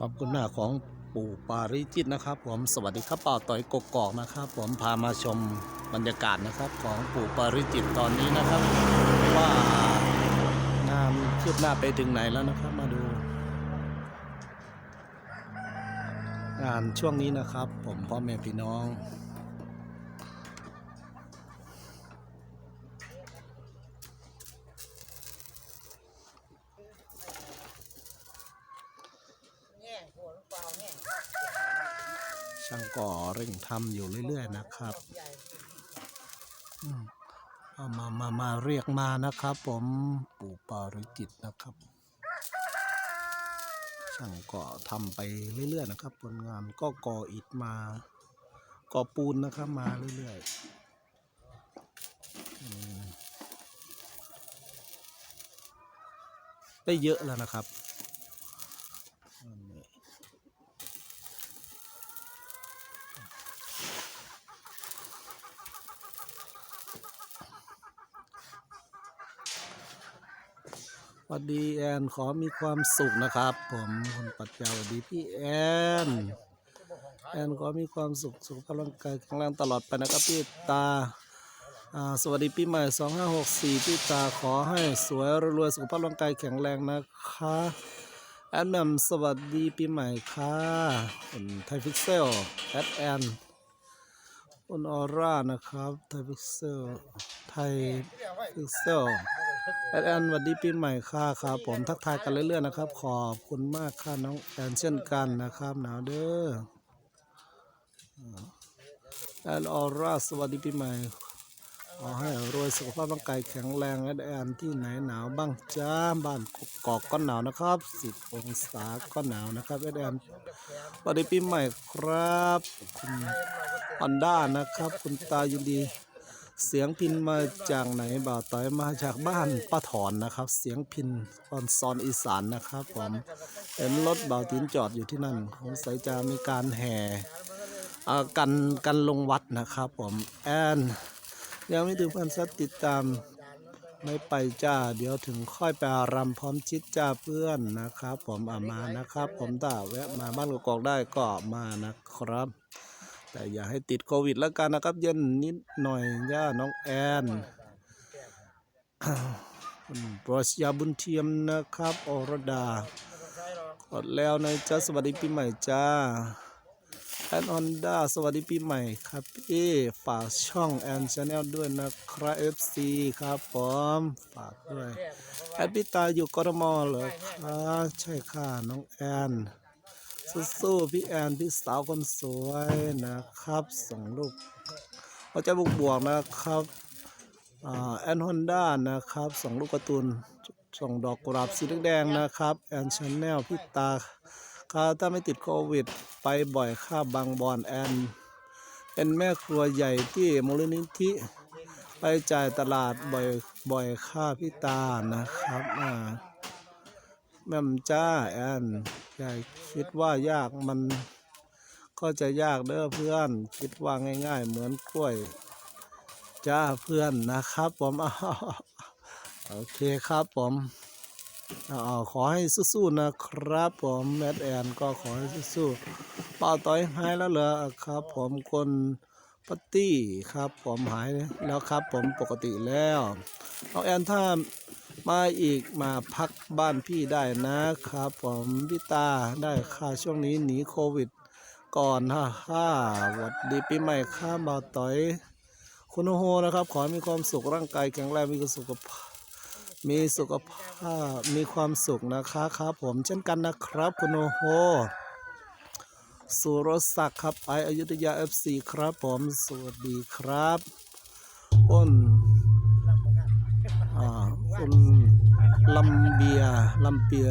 ขอบคุณหน้าของปู่ปาริจิตนะครับผมสวัสดีครับป่าวต่อยกกอกนะครับผมพามาชมบรรยากาศนะครับของปู่ปาริจิตตอนนี้นะครับ ว่างานคืบหน้าไปถึงไหนแล้วนะครับมาดู งานช่วงนี้นะครับ ผมพ่อแม่พี่น้อง ช่างก่อเร่งทำอยู่เรื่อย ๆ นะครับมเอามามามาเรียกมานะครับ ผมปู่ปาริจิตนะครับ ช่างก่อทำไปเรื่อย ๆ นะครับ ผลงานก็ก่ออิฐมาก่อปูนนะครับมาเรื่อยๆได้เยอะแล้วนะครับอันนี้ ส วัสดีแอนขอมีความสุขนะครับ ผมคุณปัจจาวัสดีพี่แอนแอนขอมีความสุขสุขภาพร่างกายแข็งแรงตลอดไปนะครับพี่ตาสวัสดีปีใหม่ 2564พี่ตาขอให้สวยรวยสุขภาพร่างกายแข็งแรงนะคะแอนแมมสวัสดีปีใหม่ค่ะคุณไทยฟิกเซลแอดแอนคุณออร่านะครับไทยฟิกเซลไทยฟิกเซล แอนแอนสวัสดีปีใหม่ค่ะครับ ผมทักทายกันเรื่อยๆนะครับ ขอบคุณมากค่ะน้องแอนเช่นกันนะครับหนาวเด้อแอนออร่าสวัสดีปีใหม่ขอให้รวยสุขภาพร่างกายแข็งแรงแอนแอนที่ไหนหนาวบ้างจ้าบ้านกอกก็หนาวนะครับ10องศาก็หนาวนะครับแอนแอนสวัสดีปีใหม่ครับคุณอันด้านะครับ คุณตายินดี เสียงพินมาจากไหนบ่าวต้อยมาจากบ้านป้าถอนนะครับ เสียงพินออนซอนอีสานนะครับผมเห็นรถบ่าวตินจอดอยู่ที่นั่นของสายจะมีการแห่กันกันลงวัดนะครับผมแอนยังไม่ถึงพันซัดติดตามไม่ไปจ้า เดี๋ยวถึงค่อยไปรำพร้อมชิดจ้าเพื่อนนะครับ ผมอามานะครับ ผมถ้าแวะมาบ้านกกอกได้ก็มานะครับ แต่อย่าให้ติดโควิดแล้วกันนะครับ เย็นนิดหน่อยย่าน้องแอนคุณปรชยาบุญเทียมนะครับอรดากดแล้วนะจ๊ะสวัสดีปีใหม่จ้าแอนออนด้าสวัสดีปีใหม่ครับพี่ฝากช่องแอนชาแนลด้วยนะครับเอฟซีครับผมฝากด้วยแอดพี่ตาอยู่กรมอเหรอครับใช่ค่ะน้องแอน สู้ๆพี่แอนพี่สาวคนสวยนะครับส่งลูกหัวใจบวกบวกนะครับอ่าแอนฮอนด้านะครับส่งลูกการ์ตูนส่งดอกกุหลาบสีแดงๆนะครับแอนชาแนลพี่ตาค่ะถ้าไม่ติดโควิด ไปบ่อยค่าบางบอนแอนเป็นแม่ครัวใหญ่ที่มูลนิธิไปจ่ายตลาดบ่อยบ่อยค่าพี่ตานะครับอ่าแม่มจ้าแอน ยาคิดว่ายากมันก็จะยากเด้อเพื่อน คิดว่าง่าย ๆ เหมือนกล้วย จ้าเพื่อนนะครับผมอ้าโอเคครับผมเอาขอให้สู้ๆนะครับผมแมดแอนก็ขอให้สู้ๆเป่าต่อยหายแล้วเหรอครับ ผมคนปตตี้ครับผมหายแล้วครับผมปกติแล้วเอาแอนถ้า มาอีกมาพักบ้านพี่ได้นะครับผมพี่ตาได้ค่าช่วงนี้หนีโควิด ก่อนฮ่าฮ่าหวัดดีปีใหม่ข้ามบ่าวต่อย คุณโอโฮนะครับ ขอให้มีความสุขร่างกายแข็งแรงมีสุขภาพมีสุขภาพมีความสุขนะคะครับ ผมเช่นกันนะครับ คุณโอโฮสุรศักดิ์ครับไออยุธยาเอฟซีครับ ผมสวัสดีครับอ้น คุณลำเบียลำเปีย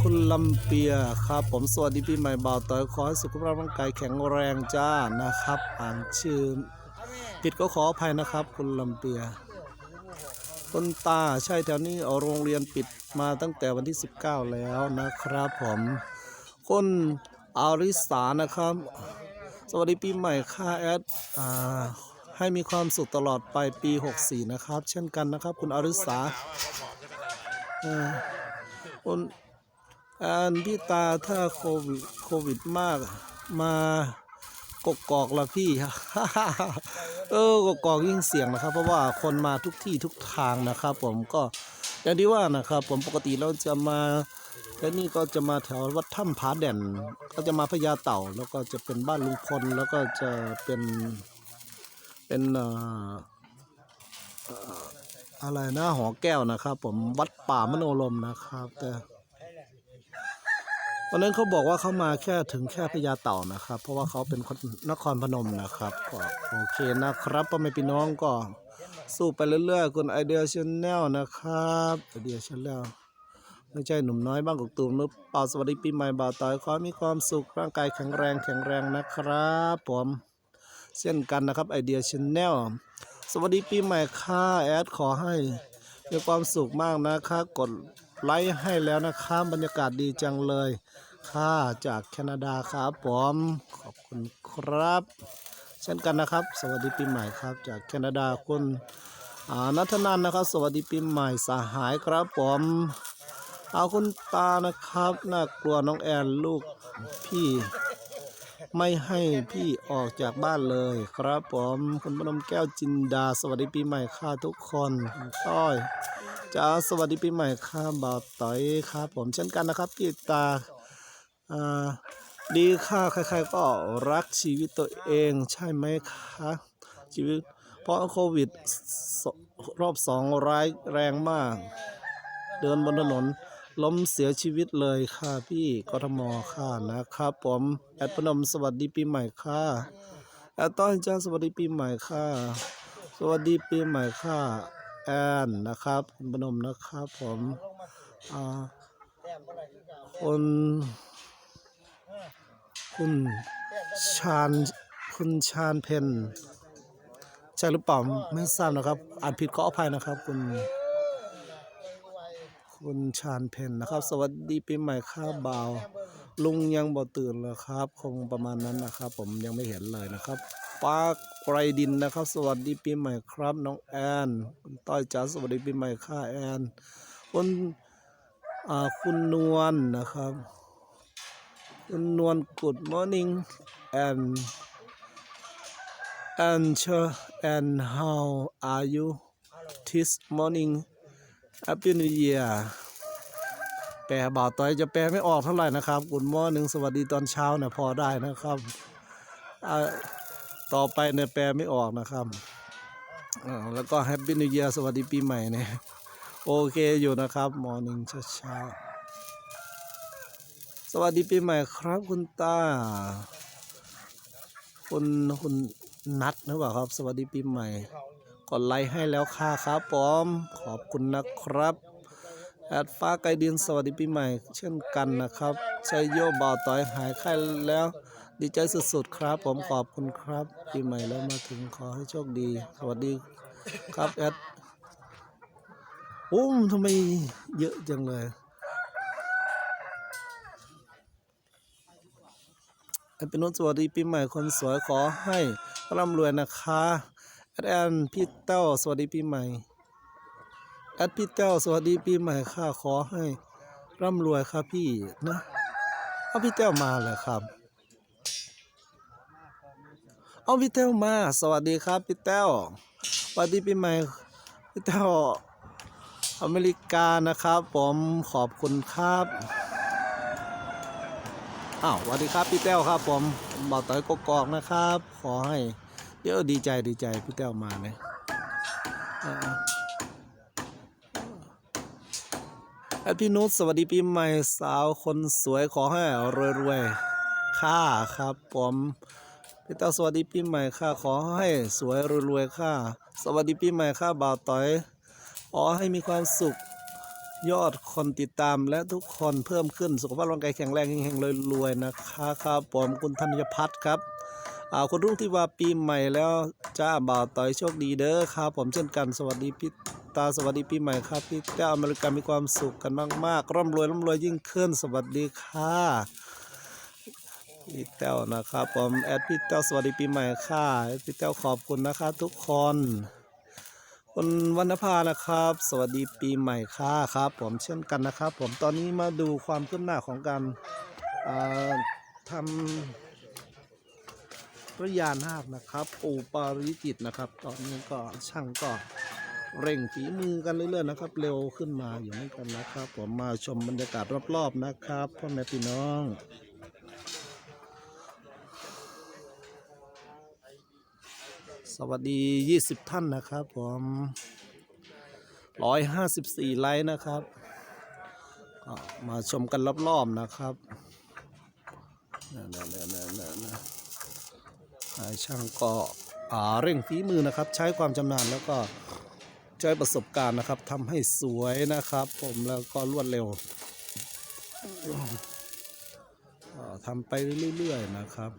คุณลำเปียครับ ผมสวัสดีปีใหม่บ่าวต่อยขอให้สุขภาพร่างกายแข็งแรงจ้านะครับ อ่านชื่อผิดก็ขออภัยนะครับ คุณลำเปียคุณตาใช่แถวนี้เอาโรงเรียนปิดมาตั้งแต่วันที่ 19 แล้วนะครับผมคุณอาริสานะครับ สวัสดีปีใหม่ค่ะแอดอ่า ให้มีความสุขตลอดไปปี 64 นะครับ เช่นกันนะครับ คุณอริสาอ่อคุณอันพี่ตาถ้าโควิดโควิดมากมากกอกละพี่ เออกกอกยิ่งเสี่ยงนะครับ เพราะว่าคนมาทุกที่ทุกทางนะครับ ผมก็อย่างที่ว่านะครับ ผมปกติเราจะมาแล้วนี่ก็จะมาแถววัดถ้ำผาแด่น ก็จะมาพญาเต่า แล้วก็จะเป็นบ้านลุงพลแล้วก็จะเป็น เป็นอะไรนะหอแก้วนะครับ ผมวัดป่ามโนลมนะครับ แต่วันนั้นเขาบอกว่าเขามาแค่ถึงแค่พญาเต่านะครับ เพราะว่าเขาเป็นคนนครพนมนะครับก็โอเคนะครับพ่อแม่พี่น้องก็สู้ไปเรื่อยๆคุณไอเดียชแนลนะครับไอเดียชแนลไม่ใช่หนุ่มน้อยบ้างกกตูมหรือเปล่าสวัสดีปีใหม่บ่าวต่อยขอมีความสุขร่างกายแข็งแรงแข็งแรงนะครับ ผม เช่นกันนะครับไอเดียชแนลสวัสดีปีใหม่ค่ะแอดขอให้มีความสุขมากนะคะกดไลค์ให้แล้วนะครับบรรยากาศดีจังเลยค่ะจากแคนาดาครับผมขอบคุณครับ เช่นกันนะครับ สวัสดีปีใหม่ครับ จากแคนาดาคุณอ่านัทนันนะครับ สวัสดีปีใหม่สหายครับผมเอาคุณตานะครับน่ากลัวน้องแอนลูกพี่ ไม่ให้พี่ออกจากบ้านเลยครับผมคุณพนมแก้วจินดา สวัสดีปีใหม่ค่ะทุกคนต้อยจ้าสวัสดีปีใหม่ค่ะบ่าวต่อยครับผมเช่นกันนะครับพี่ตาอ่าดีค่ะใครๆก็รักชีวิตตัวเองใช่ไหมคะชีวิตเพราะโควิดรอบสองร้ายแรงมาก เดินบนถนน ล้มเสียชีวิตเลยค่ะพี่กทมค่ะนะครับผมแอดพนมสวัสดีปีใหม่ค่ะแอดต้อนจ้าสวัสดีปีใหม่ค่ะ สวัสดีปีใหม่ค่ะแอนนะครับคุณพนมนะครับผมอ่าคนคุณชาญคุณชาญเพนใช่หรือเปล่าไม่ทราบนะครับอ่านผิดขออภัยนะครับ คุณ คุณชาญเพนนะครับ สวัสดีปีใหม่ครับบ่าว ลุงยังบ่ตื่นเลยครับ คงประมาณนั้นนะครับ ผมยังไม่เห็นเลยนะครับปาไกรดินนะครับ สวัสดีปีใหม่ครับน้องแอนคุณต้อยจ๋าสวัสดีปีใหม่ค่ะแอนคุณอ่าคุณนวลนะครับ คุณนวล good morning and and sure and how are you this morning happy new year แปลบ่าวต้อยจะแปลไม่ออกเท่าไหร่นะครับ good morning สวัสดีตอนเช้าเนี่ยพอได้นะครับอ่าต่อไปเนี่ยแปลไม่ออกนะครับอ่าแล้วก็ happy new year สวัสดีปีใหม่เนี่ยโอเคอยู่นะครับ morning เช้าๆสวัสดีปีใหม่ครับคุณตาคุณคุณนัดหรือเปล่าครับ สวัสดีปีใหม่ กดไลค์ให้แล้วค่ะครับผมขอบคุณนะครับแอดฟ้าไกลดินสวัสดีปีใหม่เช่นกันนะครับชัยโยบ่าวต่อยหายไข้แล้ว ดีใจสุดๆครับ ผมขอบคุณครับปีใหม่แล้วมาถึงขอให้โชคดี สวัสดีครับแอดโอ้มทำไมเยอะจังเลยแอนเป็นนุสวัสดีปีใหม่คนสวยขอให้ร่ำรวยนะคะ แอดแอนพี่เต้าสวัสดีปีใหม่แอดพี่เต้าสวัสดีปีใหม่ค่ะขอให้ร่ำรวยค่ะพี่นะเอาพี่เต้ามาเลยครับ เอาพี่เต้ามา สวัสดีครับพี่เต้าสวัสดีปีใหม่พี่เต้าอเมริกานะครับ ผมขอบคุณครับอ้าวสวัสดีครับพี่แต้วครับ ผมบอกต่อยกกอกนะครับ ขอให้ เดี๋ยวดีใจดีใจพี่แต้วมาเนี่ยอ่าแอพี่นุชสวัสดีปีใหม่สาวคนสวยขอให้รวยรวยๆค่าครับผมพี่แต้วสวัสดีปีใหม่ค่ะ ขอให้สวยรวยรวยๆค่ะ สวัสดีปีใหม่ค่ะบ่าวต่อยขอให้มีความสุขยอดคนติดตามและทุกคนเพิ่มขึ้นสุขภาพร่างกายแข็งแรงเฮงๆรวยๆนะคะครับผมคุณธัญพัฒน์ครับ อ่าคุณรุ่งที่ว่าปีใหม่แล้วจ้าบ่าวต่อยโชคดีเด้อครับ ผมเช่นกันสวัสดีพี่ตาสวัสดีปีใหม่ครับพี่เจ้าอเมริกามีความสุขกันมากๆร่ำรวยร่ำรวยยิ่งขึ้นสวัสดีค่ะพี่เต้วนะครับผมแอดพี่เต้วสวัสดีปีใหม่ค่ะพี่เต้วขอบคุณนะคะทุกคนคุณวรรณภานะครับ สวัสดีปีใหม่ค่ะครับ ผมเช่นกันนะครับ ผมตอนนี้มาดูความคืบหน้าของการทำ ระยานาคนะครับปูปาริจิตนะครับ ตอนนี้ก็ช่างก็เร่งฝีมือกันเรื่อยๆนะครับ เร็วขึ้นมาอยู่เหมือนกันนะครับ ผมมาชมบรรยากาศรอบๆนะครับพ่อแม่พี่น้องสวัสดี 20 ท่านนะครับผม 154 ไลค์นะครับ ก็มาชมกันรอบๆนะครับนั่นๆๆๆๆนาย ช่างก็อ่าเร่งฝีมือนะครับ ใช้ความชำนาญแล้วก็ใช้ประสบการณ์นะครับทำให้สวยนะครับ ผมแล้วก็รวดเร็วทำไปเรื่อยๆนะครับ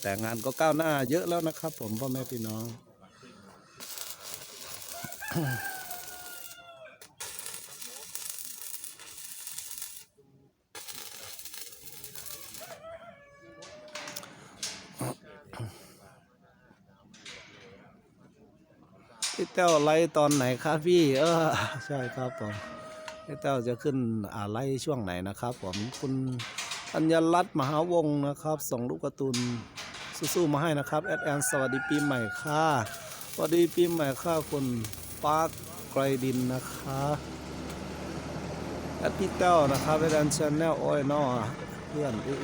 แต่งานก็ก้าวหน้าเยอะแล้วนะครับ ผมพ่อแม่พี่น้อง พี่เต้าไลฟ์ตอนไหนครับพี่ เออ ใช่ครับผมพี่เต้าจะขึ้นอ่าไลฟ์ช่วงไหนนะครับ ผมคุณอัญญรัตน์มหาวงศ์นะครับ ส่งลูกการ์ตูนสู้ๆมาให้นะครับแอดแอนสวัสดีปีใหม่ค่ะสวัสดีปีใหม่ค่ะคุณปาร์คไกรดินนะคะแอดพี่เต้านะครับแอดแอนชาแนลโอ้ยนอเพื่อนอุ๊ย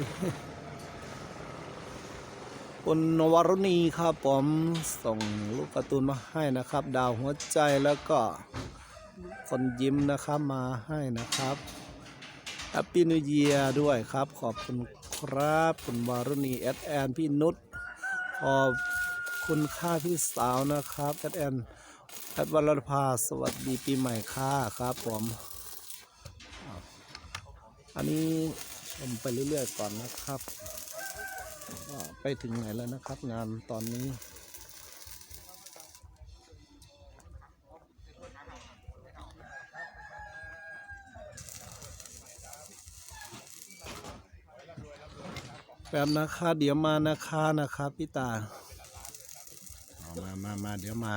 คุณวรุณีครับผมส่งลูกการ์ตูนมาให้นะครับ ดาวหัวใจแล้วก็คนยิ้มนะครับมาให้นะครับแฮปปี้นิวเยียด้วยครับ ขอบคุณครับคุณวรุณีแอดแอนพี่นุชขอบคุณค่าพี่สาวนะครับแอดแอนแอดวรภาสวัสดีปีใหม่ค่ะครับผมอันนี้ชมไปเรื่อยๆก่อนนะครับ ว่าไปถึงไหนแล้วนะครับ งานตอนนี้ แบบนะคะเดี๋ยวมานะคะนะครับพี่ตาเอามามามาเดี๋ยวมา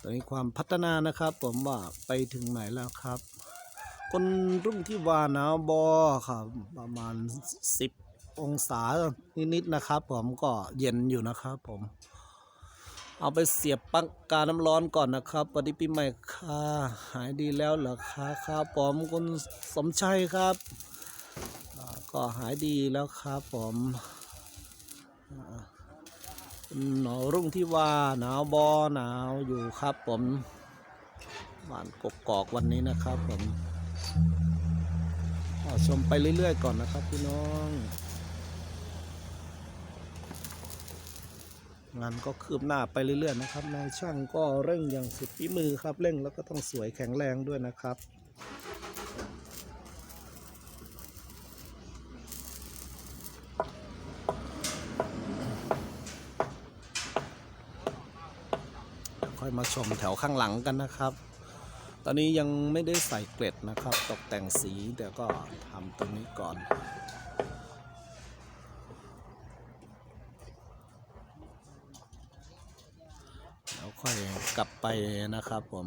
ตอนนี้ความพัฒนานะครับ ผมว่าไปถึงไหนแล้วครับ คนรุ่งที่วาหนาวบอครับประมาณ 10 องศานิดๆนะครับ ผมก็เย็นอยู่นะครับ ผม เอาไปเสียบปั๊กกาน้ำร้อนก่อนนะครับปฏิปีใหม่ค่ะหายดีแล้วเหรอคะครับผมคุณสมชัยครับก็หายดีแล้วครับผมอ่าคุณหนอรุ่งที่ว่าหนาวบอหนาวอยู่ครับผมบ้านกกอกวันนี้นะครับผม ชมไปเรื่อยๆก่อนนะครับพี่น้อง งานก็คืบหน้าไปเรื่อยๆนะครับนายช่างก็เร่งอย่างสุดฝีมือครับเร่งแล้วก็ต้องสวยแข็งแรงด้วยนะครับค่อยมาชมแถวข้างหลังกันนะครับ ตอนนี้ยังไม่ได้ใส่เกล็ดนะครับ ตกแต่งสีเดี๋ยวก็ทำตรงนี้ก่อน แล้วค่อยกลับไปนะครับผม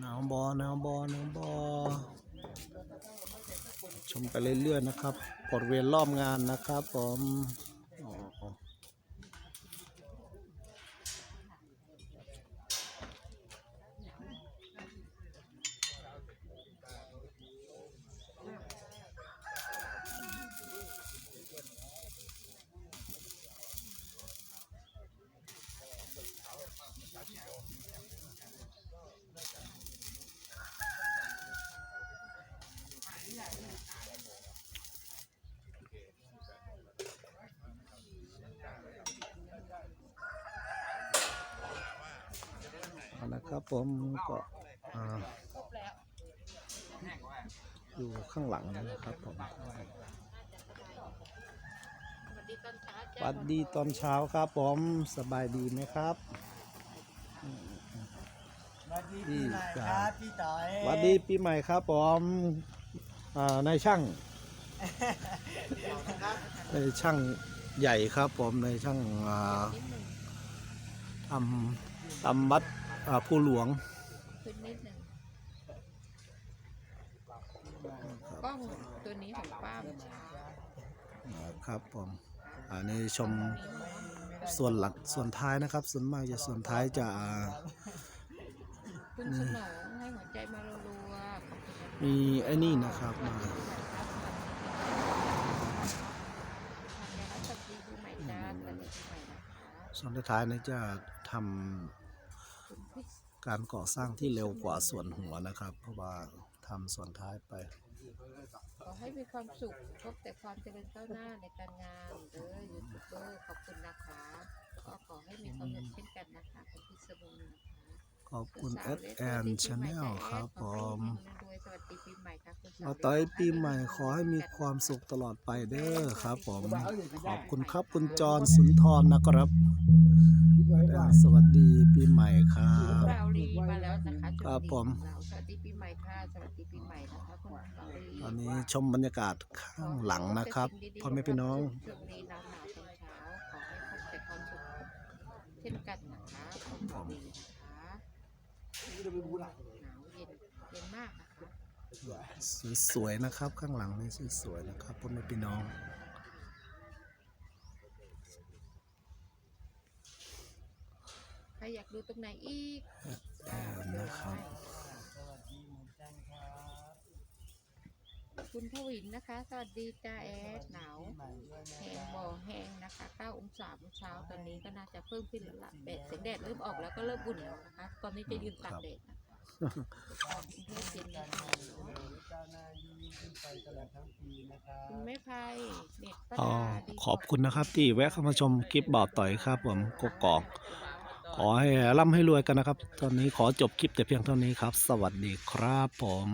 หนาวบอหนาวบอหนาวบอ ชมไปเรื่อยๆนะครับบริเวณรอบงานนะครับผมอ๋อเอาละ ครับผมก็อ่าอยู่ข้างหลังนะครับผมสวัสดีตอนเช้าสวัสดีตอนเช้าครับผมสบายดีไหมครับสวัสดีปีใหม่ครับพี่ต่อยสวัสดีปีใหม่ครับผมอ่านายช่างนายช่างใหญ่ครับผมนายช่างอ่าทำทำวัดอ่า ผู้หลวงขึ้นนิดหนึ่งกล้องตัวนี้ของป้าเมื่อเช้าครับผมอันนี้ชมส่วนหลังส่วนท้ายนะครับ ส่วนมากจะส่วนท้ายจะอ่าคุณสนองให้หัวใจมารัวๆขอบคุณนะคะมีไอ้นี่นะครับมาทำยารัสดีปีใหม่จ้าสวัสดีปีใหม่นะคะส่วนท้ายๆนี้จะทำคุณพิษ การก่อสร้างที่เร็วกว่าส่วนหัวนะครับ เพราะว่าทำส่วนท้ายไป ขอให้มีความสุขพบแต่ความเจริญก้าวหน้าในการงานเด้อยูทูบเบอร์ขอบคุณนะคะ ก็ขอให้มีความสุขเช่นกันนะคะคุณพิษบุนะคะ ขอบคุณสา S วเล็ก N สวัสดีปีใหม่ Channel จ้ะครับแอดผขอให้มเฮงๆรวยๆสวัสดีปีใหม่ค่ะคุณสาวมาเล็กต่อยปีใหม่ขอให้มีความสุขตลอดไปเด้อครับผม ขอบคุณครับคุณจรสุนทรนะครับและสวัสดีปีใหม่ครับเราลีมาแล้วนะคะครับผมเราสวัสดีปีใหม่ค่ะสวัสดีปีใหม่นะคะคุณเราลีตอนนี้ชมบรรยากาศข้างหลังนะครับพ่อแม่พี่น้องช่วงนี้หนาวหนาวตอนเช้าขอให้พบแต่ความสุขเช่นกันนะคะคุณเราลีนะคะ หนาวเย็นเย็นมากนะคะสวยๆนะครับ ข้างหลังนี่สวยๆนะครับพ่อแม่พี่น้องใครอยากดูตรงไหนอีกแอนนะครับ สวัสดีเหมือนกันครับ คุณทวินนะคะ สวัสดีจ้าแอดหนาวปีใหม่ด้วยนะแห้คงรับบ่อแห้งนะคะ9องศาเมื่อเช้าตอนนี้ก็น่าจะเพิ่มขึ้นแล้วล่ะแดดแสงแดดเริ่มออกแล้วก็เริ่มอุ่นแล้วนะคะ ตอนนี้จะยืนตากแดดนะคะกรุงเทพเย็นนิดหน่อยเนอะเจ้าหน้ายิ่งขึ้นไปตลอดทั้งปีนะครับคุณแม่ไพยเน็ตประอ๋อดาดีขอบคุณนะครับที่แวะเข้ามาชมคลิปบ่าวต่อยครับผมกกอกขอให้ร่ำให้รวยกันนะครับ ตอนนี้ขอจบคลิปแต่เพียงเท่านี้ครับ สวัสดีครับผม